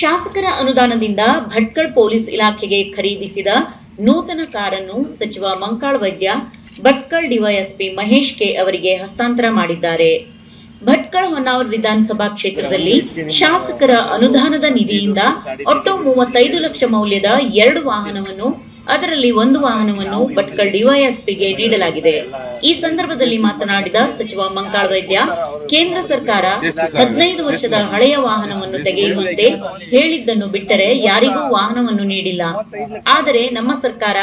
ಶಾಸಕರ ಅನುದಾನದಿಂದ ಭಟ್ಕಳ್ ಪೊಲೀಸ್ ಇಲಾಖೆಗೆ ಖರೀದಿಸಿದ ನೂತನ ಕಾರನ್ನು ಸಚಿವ ಮಂಕಾಳ್ ವೈದ್ಯ, ಭಟ್ಕಳ್ ಡಿವೈಎಸ್ಪಿ ಮಹೇಶ್ ಕೆ ಅವರಿಗೆ ಹಸ್ತಾಂತರ ಮಾಡಿದ್ದಾರೆ. ಭಟ್ಕಳ ಹೊನ್ನಾವರ ವಿಧಾನಸಭಾ ಕ್ಷೇತ್ರದಲ್ಲಿ ಶಾಸಕರ ಅನುದಾನದ ನಿಧಿಯಿಂದ ಒಟ್ಟು ಮೂವತ್ತೈದು ಲಕ್ಷ ಮೌಲ್ಯದ ಎರಡು ವಾಹನವನ್ನು, ಅದರಲ್ಲಿ ಒಂದು ವಾಹನವನ್ನು ಭಟ್ಕಳ್ ಡಿವೈಎಸ್ಪಿಗೆ ನೀಡಲಾಗಿದೆ. ಈ ಸಂದರ್ಭದಲ್ಲಿ ಮಾತನಾಡಿದ ಸಚಿವ ಮಂಕಾಳ್ ವೈದ್ಯ ಕೇಂದ್ರ ಸರ್ಕಾರ ಹದಿನೈದು ವರ್ಷದ ಹಳೆಯ ವಾಹನವನ್ನು ತೆಗೆಯುವಂತೆ ಹೇಳಿದ್ದನ್ನು ಬಿಟ್ಟರೆ ಯಾರಿಗೂ ವಾಹನವನ್ನು ನೀಡಿಲ್ಲ. ಆದರೆ ನಮ್ಮ ಸರ್ಕಾರ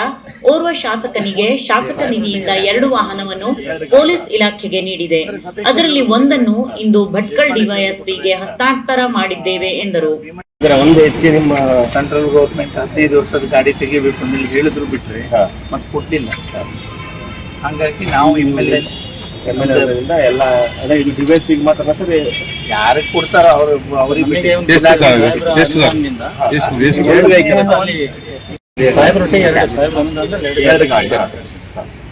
ಓರ್ವ ಶಾಸಕನಿಗೆ ಶಾಸಕ ನಿಧಿಯಿಂದ ಎರಡು ವಾಹನವನ್ನು ಪೊಲೀಸ್ ಇಲಾಖೆಗೆ ನೀಡಿದೆ. ಅದರಲ್ಲಿ ಒಂದನ್ನು ಇಂದು ಭಟ್ಕಳ ಡಿವೈಎಸ್ಪಿಗೆ ಹಸ್ತಾಂತರ ಮಾಡಿದ್ದೇವೆ ಎಂದರು. ಇದರ ಒಂದು ಹೆಚ್ಚಿಗೆ ನಿಮ್ಮ ಸೆಂಟ್ರಲ್ ಗೌರ್ಮೆಂಟ್ ಹದಿನೈದು ವರ್ಷದ ಗಾಡಿ ತೆಗಿಬೇಕು ಅಂತ ಹೇಳಿದ್ರು ಬಿಟ್ರೆ ಮತ್ತೆ ಕೊಡ್ತಿಲ್ಲ ಹಂಗಾಗಿ ನಾವು M L A M L ಎದಿಂದ ಎಲ್ಲ ಅದೇ ಇದು ಡಿವೈಸ್ ಬಿಗ್ ಮಾತ್ರ ಸರ್ ಯಾರಿಗೆ ಕೊಡ್ತಾರ ಅವ್ರು ಅವ್ರಿಗೆ.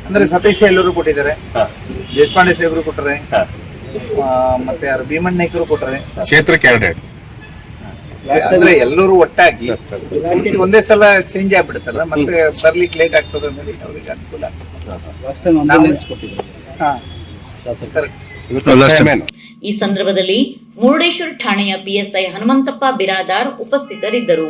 ಅಂದ್ರೆ ಸತೀಶ್ ಎಲ್ಲರೂ ಕೊಟ್ಟಿದ್ದಾರೆ. ಹಾ. ದೇಶಪಾಂಡೆ ಸಾಹೇಬರು ಕೊಟ್ಟರೆ ಹಾ. ಮತ್ತೆ ಯಾರು? ಭೀಮಣ್ಣ ನಾಯ್ಕರು ಕೊಟ್ಟರೆ ಕ್ಷೇತ್ರಕ್ಕೆ ಎರಡು ಯಾಕಂದ್ರೆ ಅಂದ್ರೆ ಎಲ್ಲರೂ ಒಟ್ಟಾಗಿ ಒಂದೇ ಸಲ ಚೇಂಜ್ ಆಗ್ಬಿಡುತ್ತಲ್ಲ ಮತ್ತೆ ಬರ್ಲಿಕ್ಕೆ ಲೇಟ್ ಆಗ್ತದೆ ಅವ್ರಿಗೆ ಅನುಕೂಲ Last ಈ ಸಂದರ್ಭದಲ್ಲಿ ಮುರುಡೇಶ್ವರ ಠಾಣೆಯ ಪಿಎಸ್ಐ ಹನುಮಂತಪ್ಪ ಬಿರಾದಾರ್ ಉಪಸ್ಥಿತರಿದ್ದರು.